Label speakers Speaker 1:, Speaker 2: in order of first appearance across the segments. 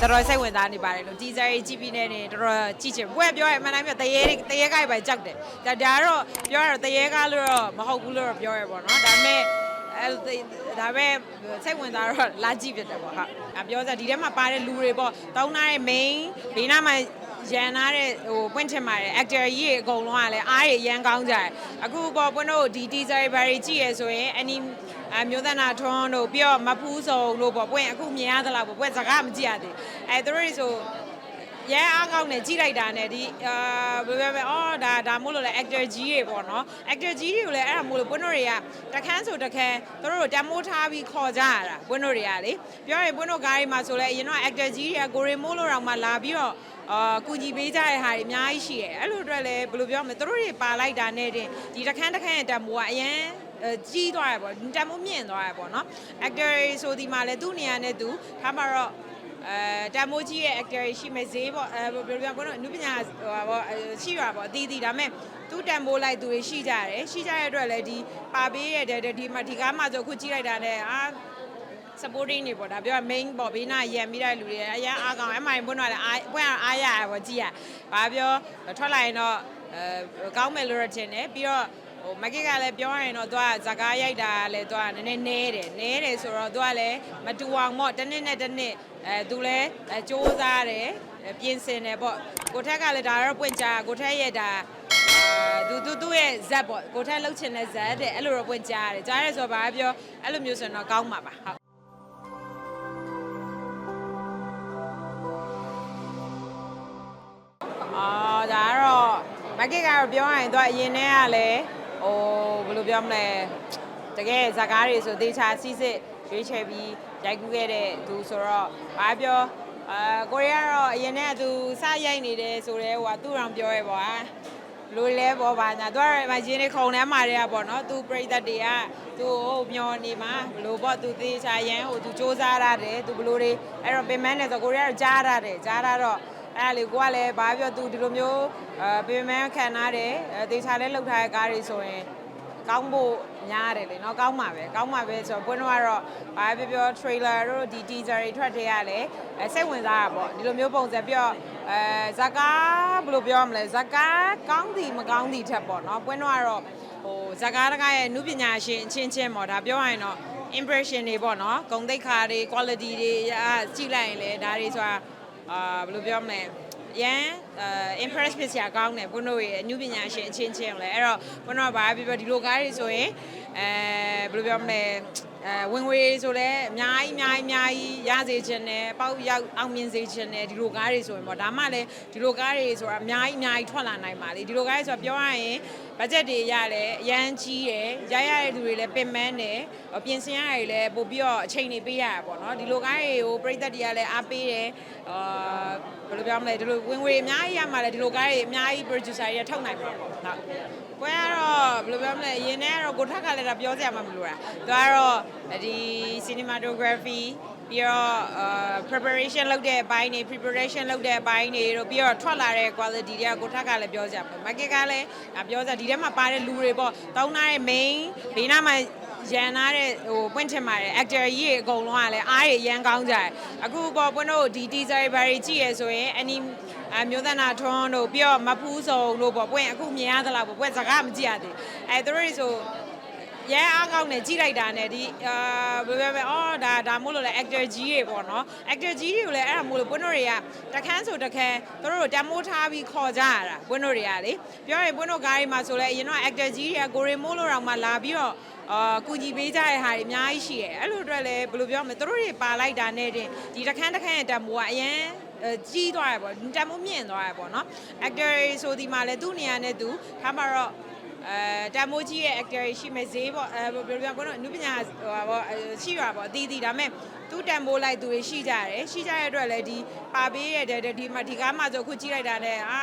Speaker 1: တော်တော်စိတ်ဝင်စားနေပါတယ်လို့ဒီဇာရေးကြည့်ပြီးနေနေတော်တော်ကြည့်ချင်ဘွဲပြောရမှန်တိုင်းပြောတရေတရေကိုက်ပဲကြောက်တယ်ဒါဒါတော့ပြောရတော့တရေကားလို့တော့မဟုတ်ဘူးလို့တော့ပြောရပေါ့နော်ဒါပေမဲ့အဲဒါပဲစိတ်ဝင်စားတော့လာကြည့်ဖြစ်တယ်ပေါ့ဟာအပြောစားဒီထဲမှာပါတဲ့လူတွေပေါ့တောင်းထားတဲ့ main ဘေးနားမှာရန်နာတဲ့ဟိုပွင့်ချင်ပါတယ် actor ကြီးတွေအကုန်လုံးကလည်းအားရရန်ကောင်းကြတယ်အခုပေါ့ပွင့်တို့ဒီ teaser တွေဘာတွေကြည့်ရဆိုရင် anime အမျိုးသားနာထွန်းတို့ပြီးတော့မဖူးစုံတို့ပေါ့ပွင့်အခုမြင်ရသလားပေါ့ပွင့်စကားမကြည့်ရသေးအဲသူတို့တွေဆိုရဲအားကောင်းနေကြည့်လိုက်တာနဲ့ဒီအာဘယ်ပဲပဲအော်ဒါဒါမို့လို့လဲ actor ကြီးတွေပေါ့နော် actor ကြီးတွေကိုလည်းအဲ့ဒါမို့လို့ပွင့်တို့တွေကတခန်းဆိုတခန်းသူတို့တမိုးထားပြီးခေါ်ကြရတာပွင့်တို့တွေကလေပြောရင်ပွင့်တို့ကားတွေမှာဆိုလဲအရင်တော့ actor ကြီးတွေကကိုရီမိုးလို့တော့မှလာပြီးတော့အာကုညီပေးကြတဲ့ဟာတွေအများကြီးရှိတယ်အဲ့လိုအတွက်လည်းဘယ်လိုပြောမလဲသူတို့တွေပါလိုက်တာနဲ့တင်ဒီတခန်းတခန်းရဲ့တမိုးကအရင်အဲ ကြီးသွားရပေါ့တန်မိုးမြင့်သွားရပေါ့နော် actor ဆိုဒီမှာလဲသူ့နေရာနဲ့သူထားမှာတော့အဲတန်မိုးကြီးရဲ့ actor ရှိမဲ့ဈေးပေါ့အဲဘယ်လိုပြောကောအနုပညာဟိုပါပေါ့ရှိရပါပေါ့အသီးသီးဒါပေမဲ့သူ့တန်မိုးလိုက်သူတွေရှိကြတယ်ရှိကြတဲ့အတွက်လည်းဒီပါပေးရတဲ့ဒီမှာဒီကားမှာဆိုအခုကြည့်လိုက်တာနဲ့အာ supporting နေပေါ့ဒါပြောရ main ပေါ့ဘေးနာရံမိတဲ့လူတွေအရင်အားကောင်းအမိုင်ဘွန်းတော့လည်းအားဘွန်းအားရရပေါ့ကြည့်ရဘာပြောထွက်လာရင်တော့အဲကောင်းမယ်လို့ရထင်တယ်ပြီးတော့ ဟိုမက်ကကလည်းပြောရရင်တော့သူကဇကားရိုက်တာလည်းသူကနည်းနည်းနဲတယ်နဲတယ်ဆိုတော့သူကလည်းမတူအောင်ပေါ့တစ်နှစ်နဲ့တစ်နှစ်အဲသူလည်းစူးစားတယ်ပြင်ဆင်တယ်ပေါ့ကိုထက်ကလည်းဒါတော့ပွင့်ကြကိုထက်ရဲ့ဒါအာသူသူသူ့ရဲ့ဇက်ပေါ့ကိုထက်လှုပ်ချင်တဲ့ဇက်တဲ့အဲ့လိုတော့ပွင့်ကြားတယ်ကြားရဲဆိုတော့ဘာပြောအဲ့လိုမျိုးဆိုရင်တော့ကောင်းမှာပါဟုတ်အာဒါကတော့မက်ကစ်ကတော့ပြောရရင်သူကအရင်တည်းကလည်း ဟိုဘယ်လိုပြောမလဲတကယ်ဇာကားတွေဆိုသေချာစီးစစ်ရွေးချယ်ပြီးရိုက်ကူးခဲ့တဲ့သူဆိုတော့ဘာပြောအာကိုရီးယားကတော့အရင်တည်းကသူစရိုက်နေတယ်ဆိုတော့ဟိုကသူ့အောင်ပြောရဲပေါ့ဟာလိုလဲပေါ့ပါညာသူကတော့မဂျင်းနေခုံထဲမှာတည်းကပေါ့နော်သူပြိသက်တွေကသူဟိုမျောနေမှာဘလို့ပေါ့သူသေချာရန်ဟိုသူစူးစမ်းရတယ်သူဘလို့တွေအဲ့တော့ပင်မန်းနေဆိုကိုရီးယားကတော့ကြားရတယ်ကြားရတော့ အဲ့ဒါလေကိုကလည်းဘာပြောသူဒီလိုမျိုးအဲပြင်မန်းခံထားတယ်ဒေချာလည်းလောက်ထားတဲ့ကားတွေဆိုရင်ကောင်းဖို့များတယ်လေเนาะကောင်းမှာပဲကောင်းမှာပဲဆိုတော့ဘွန်းတော့ကတော့ဘာပြောပြော trailer တို့ဒီ teaser တွေထွက်တဲ့ရလဲအဲစိတ်ဝင်စားတာပေါ့ဒီလိုမျိုးပုံစံပြောအဲဇာကားဘယ်လိုပြောရမလဲဇာကားကောင်းသည်မကောင်းသည်ထက်ပေါ့เนาะဘွန်းတော့ကတော့ဟိုဇာကားတကားရဲ့နုပညာရှင်အချင်းချင်းပေါ့ဒါပြောရရင်တော့ impression တွေပေါ့เนาะဂုဏ်သိက္ခာတွေ quality တွေအာကြည့်လိုက်ရင်လေဒါတွေဆိုတာ အာဘယ်လိုပြောမလဲရန်အဲ impress ဖြစ်စရာကောင်းတယ်ဘုန်းတို့ရဲ့အနုပညာရှင်အချင်းချင်းလဲအဲ့တော့ဘုန်းတို့ကဘာပြောပြောဒီလိုကားတွေဆိုရင်အဲဘယ်လိုပြောမလဲအဲဝင်ငွေဆိုလဲအများကြီးအများကြီးအများကြီး ရစေချင်တယ်ပေါက်ရောက်အောင်မြင်စေချင်တယ်ဒီလိုကားတွေဆိုရင်ပေါ့ဒါမှလည်းဒီလိုကားတွေဆိုတာအများကြီးအများကြီးထွက်လာနိုင်ပါလေဒီလိုကားတွေဆိုတာပြောရရင်ဘတ်ဂျက်တွေရလဲအရန်ကြီးတယ်ရရတဲ့လူတွေလည်းပင်ပန်းတယ်ပြင်ဆင်ရတွေလည်းပို့ပြီးတော့အချိန်တွေပေးရတာပေါ့နော်ဒီလိုကားတွေကိုပြည်သက်တွေကလည်းအားပေးတယ်အာဘယ်လိုပြောမလဲဒီလိုဝင်ငွေအများကြီးရမှာလဲဒီလိုကားတွေအများကြီး producer တွေထုတ်နိုင်မှာပေါ့ဟုတ်ပွဲကတော့ဘယ်လိုပြောမလဲအရင်တည်းကတော့ကိုထက်ကလည်းဒါပြောစရာမှမလိုတာသူကတော့ဒီ cinematography ပြီးတော့အာ preparation လုပ်တဲ့အပိုင်းတွေ preparation လုပ်တဲ့အပိုင်းတွေတို့ပြီးတော့ထွက်လာတဲ့ quality တွေကကိုထက်ကလည်းပြောကြမှာ market ကလည်းဒါပြောကြဒီထဲမှာပါတဲ့လူတွေပေါ့တောင်းထားတဲ့ main ဘေးနားမှာရန်နာတဲ့ဟိုပွင့်ချင်ပါတယ် actor ကြီးတွေအကုန်လုံးကလည်းအားရရန်ကောင်းကြတယ်အခုပေါ့ပွင့်တို့ဒီ teaser တွေဘာတွေကြည့်ရဆိုရင် anime အမျိုးသားနာထွန်းတို့ပြီးတော့မဖူးစုံတို့ပေါ့ပွင့်အခုမြင်ရသလားပေါ့ပွင့်စကားမကြည့်ရသေးအဲသူတို့တွေဆို ရဲအားကောင်းနေကြည့်လိုက်တာနဲ့ဒီအာဘယ်ပဲပဲအော်ဒါဒါမို့လို့လဲ actor ကြီးတွေပေါ့နော် actor ကြီးတွေကိုလည်းအဲ့ဒါမို့လို့ပွန်းတို့တွေကတခန်းဆိုတခန်းသူတို့တမိုးထားပြီးခေါ်ကြရတာပွန်းတို့တွေကလေပြောရင်ပွန်းတို့ကားတွေမှာဆိုလဲအရင်တော့ actor ကြီးတွေကကိုရီမိုးလို့တော့မှလာပြီးတော့အာကုညီပေးကြတဲ့ဟာတွေအများကြီးရှိတယ်အဲ့လိုအတွက်လည်းဘယ်လိုပြောမလဲသူတို့တွေပါလိုက်တာနဲ့တင်ဒီတခန်းတခန်းရဲ့တမိုးကအရင်အဲကြီးသွားရပေါ့တန်မိုးမြင့်သွားရပေါ့နော် actor ဆိုဒီမှာလဲသူ့နေရာနဲ့သူထားမှာတော့ အဲတန်မိုးကြီးရဲ့ actor ရှိမဲ့ဈေးပေါ့အဲဘယ်လိုပြောကောအနုပညာဟိုပါပေါ့ရှိရပါပေါ့အသီးသီးဒါပေမဲ့သူ့တန်မိုးလိုက်သူတွေရှိကြတယ်ရှိကြတဲ့အတွက်လည်းဒီပါပေးရတဲ့ဒီမှာဒီကားမှာဆိုအခုကြည့်လိုက်တာနဲ့အာ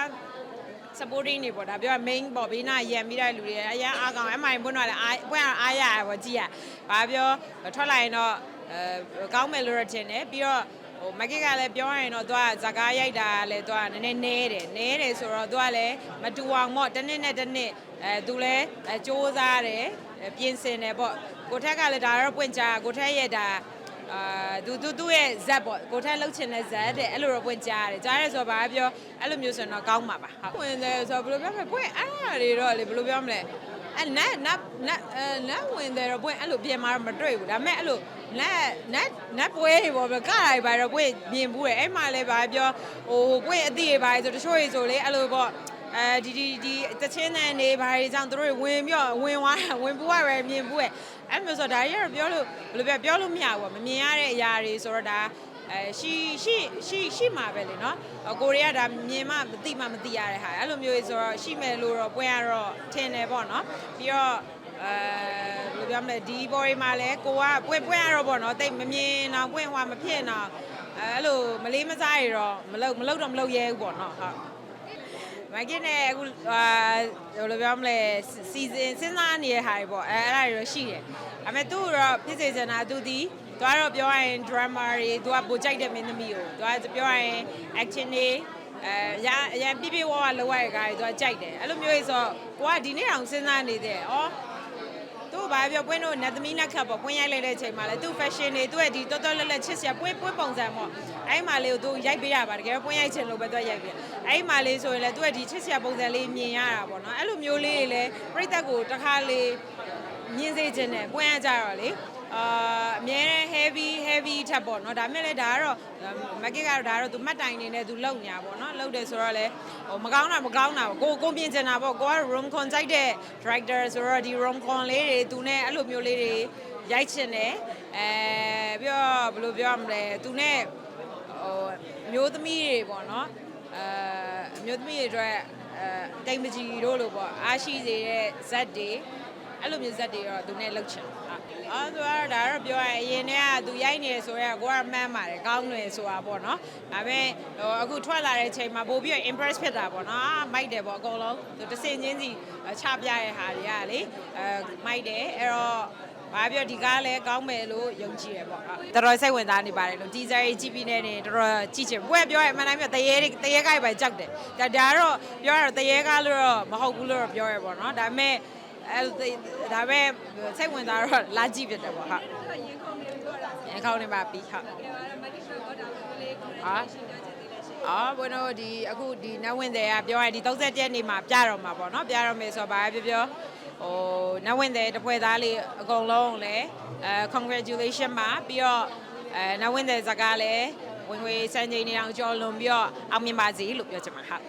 Speaker 1: supporting နေပေါ့ဒါပြောရ main ပေါ့ဘေးနာရံမိတဲ့လူတွေအရင်အားကောင်းအမိုင်ဘွန်းတော့လည်းအားဘွန်းအားရရပေါ့ကြည့်ရဘာပြောထွက်လာရင်တော့အဲကောင်းမယ်လို့ရထင်တယ်ပြီးတော့ဟိုမက်ကကလည်းပြောရရင်တော့သူကဇကားရိုက်တာလည်းသူကနည်းနည်းနဲတယ်နဲတယ်ဆိုတော့သူကလည်းမတူအောင်ပေါ့တစ်နှစ်နဲ့တစ်နှစ် အဲသူလည်းစူးစားတယ်ပြင်ဆင်တယ်ပေါ့ကိုထက်ကလည်းဒါတော့ပွင့်ကြကိုထက်ရဲ့ဒါအအာသူသူသူ့ရဲ့ဇက်ပေါ့ကိုထက်လှုပ်ချင်တဲ့ဇက်တဲ့အဲ့လိုတော့ပွင့်ကြားရတယ်ကြားရဲဆိုတော့ဘာပြောအဲ့လိုမျိုးဆိုရင်တော့ကောင်းမှာပါဟုတ်ဝင်တယ်ဆိုတော့ဘယ်လိုပြောမလဲပွင့်အဲ့ဒါတွေတော့လေဘယ်လိုပြောမလဲအဲ့နတ်နတ်နတ်အဲနတ်ဝင်တယ်တော့ပွင့်အဲ့လိုပြင်มาတော့မတွေ့ဘူးဒါပေမဲ့အဲ့လိုနတ်နတ်နတ်ပွဲတွေပေါ့ဗျကတာတွေပါတော့ပွင့်မြင်ဘူးတယ်အဲ့မှာလည်းဘာပြောဟိုပွင့်အတိတွေပါဆိုတချို့တွေဆိုလေအဲ့လိုပေါ့ အဲဒီဒီဒီတချင်းတန်နေဘာတွေကြောင့်တို့တွေဝင်ပြီးတော့ဝင်သွားတာဝင်ပူရပဲမြင်ဘူးရဲ့အဲ့မျိုးဆိုတော့ဒါကြီးကတော့ပြောလို့ဘယ်လိုပြောပြောလို့မရဘူးပေါ့မမြင်ရတဲ့အရာတွေဆိုတော့ဒါအဲရှိရှိရှိရှိမှာပဲလေနော်အကိုရီးယားဒါမြင်မှမသိမှမသိရတဲ့ဟာအဲ့လိုမျိုးကြီးဆိုတော့ရှိမယ်လို့တော့ပွဲရတော့ထင်တယ်ပေါ့နော်ပြီးတော့အဲဘယ်လိုပြောမလဲဒီဘော်ရီမှာလည်းကိုကပွဲပွဲရတော့ပေါ့နော်တိတ်မမြင်တော့ပွင့်ဟွာမဖြစ်တော့အဲအဲ့လိုမလေးမစားရတော့မလုပ်မလုပ်တော့မလုပ်ရဲဘူးပေါ့နော်ဟုတ် မိုက်ကင်းနဲ့အခုအာဘယ်လိုပြောမလဲစီစဉ်စဉ်းစားနေတဲ့ဟာတွေပေါ့အဲအဲ့ဒါတွေတော့ရှိတယ်။ဒါပေမဲ့သူ့တော့ဖြစ်စေချင်တာသူဒီသူကတော့ပြောရရင် drama တွေသူကပိုကြိုက်တဲ့မင်းသမီးကိုသူကပြောရရင် action တွေအဲရအရင်ပြပြဝဝလောက်ရတဲ့ကားတွေသူကကြိုက်တယ်အဲ့လိုမျိုးကြီးဆိုတော့ကိုကဒီနေ့တောင်စဉ်းစားနေတယ်ဩ သူ့ဘာပြောပွင့်တို့နတ်သမီးနတ်ခတ်ပေါ့ပွင့်ရိုက်လိုက်တဲ့အချိန်မှာလဲသူ့ fashion တွေသူ့ရဲ့ဒီတော်တော်လက်လက်ချစ်စရာပွင့်ပွင့်ပုံစံပေါ့အဲ့ဒီမှာလေးကိုသူရိုက်ပေးရပါတကယ်ပွင့်ရိုက်ချင်လို့ပဲသူကရိုက်ပေးအဲ့ဒီမှာလေးဆိုရင်လဲသူ့ရဲ့ဒီချစ်စရာပုံစံလေးမြင်ရတာပေါ့နော်အဲ့လိုမျိုးလေးတွေလဲပြိသက်ကိုတစ်ခါလေးမြင်စေခြင်းနဲ့ပွင့်ရကြတော့လေအာအမြဲတမ်း heavy heavy ထပ်ပေါ့နော်ဒါမဲ့လည်းဒါကတော့မက်ကစ်ကတော့ဒါကတော့သူမှတ်တိုင်နေနဲ့သူလုံညာပေါ့နော်လုံတယ်ဆိုတော့လေဟိုမကောင်းတာမကောင်းတာပေါ့ကိုကိုပြင်ချင်တာပေါ့ကိုက room con ကြိုက်တဲ့ director ဆိုတော့ဒီ room con လေးတွေသူနဲ့အဲ့လိုမျိုးလေးတွေရိုက်ချင်တယ်အဲပြီးတော့ဘယ်လိုပြောရမလဲသူနဲ့ဟိုမျိုးသမီးတွေပေါ့နော်အဲအမျိုးသမီးတွေအတွက်အဲတိမ်မကြီးတို့လို့ပေါ့အားရှိစေတဲ့ဇက်တွေအဲ့လိုမျိုးဇက်တွေတော့သူနဲ့လှုပ်ချင်တယ် အော်သူကတော့ဒါတော့ပြောရရင်အရင်တည်းကသူရိုက်နေတယ်ဆိုတော့ကိုကမှန်းပါတယ်ကောင်းတယ်ဆိုတာပေါ့နော်ဒါပေမဲ့ဟိုအခုထွက်လာတဲ့အချိန်မှာပို့ပြီးတော့ impress ဖြစ်တာပေါ့နော်အာမိုက်တယ်ပေါ့အကုန်လုံးသူတစ်စင်ချင်းစီချပြရတဲ့ဟာတွေကလေအဲမိုက်တယ်အဲ့တော့ဘာပြောဒီကားလဲကောင်းမယ်လို့ယုံကြည်ရပေါ့တော်တော်စိတ်ဝင်စားနေပါတယ်လို့ teaser ကြီးကြည့်ပြီးနေနေတော်တော်ကြည့်ချင်ပွဲပြောရအမှန်တိုင်းပြောတရေတရေကိုက်ပဲကြောက်တယ်ဒါဒါတော့ပြောရတော့တရေကားလို့တော့မဟုတ်ဘူးလို့တော့ပြောရပေါ့နော်ဒါပေမဲ့ အဲဒါပဲစိတ်ဝင်စားတော့လာကြည့်ဖြစ်တယ်ပေါ့ဟုတ်ရင်ခေါင်းနေပါပြီးဟုတ်ဟာအော်ဘွနိုဒီအခုဒီနတ်ဝင်တယ်ကပြောရရင်ဒီ30ရက်နေ့မှာပြတော့မှာပေါ့နော်ပြတော့မယ်ဆိုတော့ဘာပဲပြောပြောဟိုနတ်ဝင်တယ်တပွဲသားလေးအကုန်လုံးလည်းအဲ congratulation ပါပြီးတော့အဲနတ်ဝင်တယ်ဇာတ်ကားလည်းဝင်ငွေစံချိန်နေအောင်ကြော်လွန်ပြီးတော့အောင်မြင်ပါစေလို့ပြောချင်ပါဟုတ်